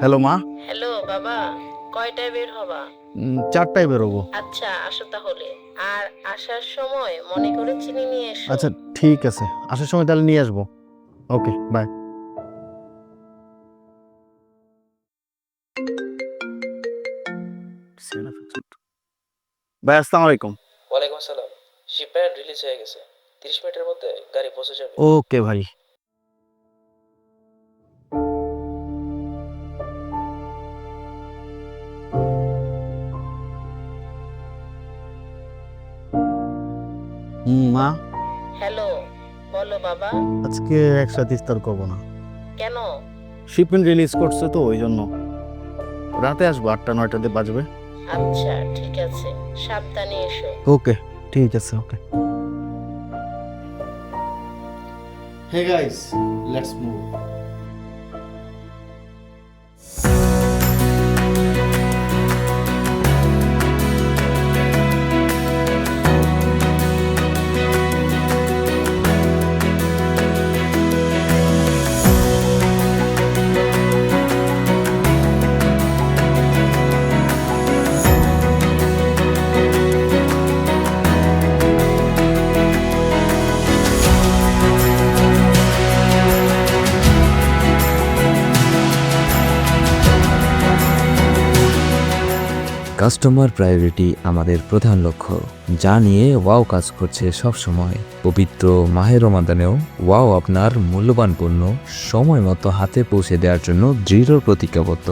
Hello মা। Hello বাবা কয়টায় বের হবা? চারটায় বেরোবো। আচ্ছা আসো তাহলে। আর আসার সময় মনে করে চিনি নিয়ে এসো। আচ্ছা ঠিক আছে। আসার সময় তাহলে নিয়ে আসব। Okay bye. ভাই আসসালামু আলাইকুম। ওয়ালাইকুম আসসালাম। শিপম্যান্ট রিলিজ হয়ে গেছে। তিরিশ মিনিটের মধ্যে গাড়ি পৌঁছে যাবে। ওকে ভাই। হুম, মা। হ্যালো বলো বাবা। আজকে একসাথে ইফতার করব না। কেন? শিপমেন্ট রিলিজ করছে তো ওই জন্য। রাতে আসব আটটা নয়টাতে বাজবে। আচ্ছা ঠিক আছে। সাবধানে এসো। ওকে ঠিক আছে okay. Hey guys let's move customer priority আমাদের প্রধান লক্ষ্য, যা নিয়ে ওয়াও কাজ করছে সব সময় পবিত্র মাহের রমাদানেও ওয়াও আপনার মূল্যবান পণ্য সময় মতো হাতে পৌঁছে দেওয়ার জন্য দৃঢ় প্রতিজ্ঞাবদ্ধ।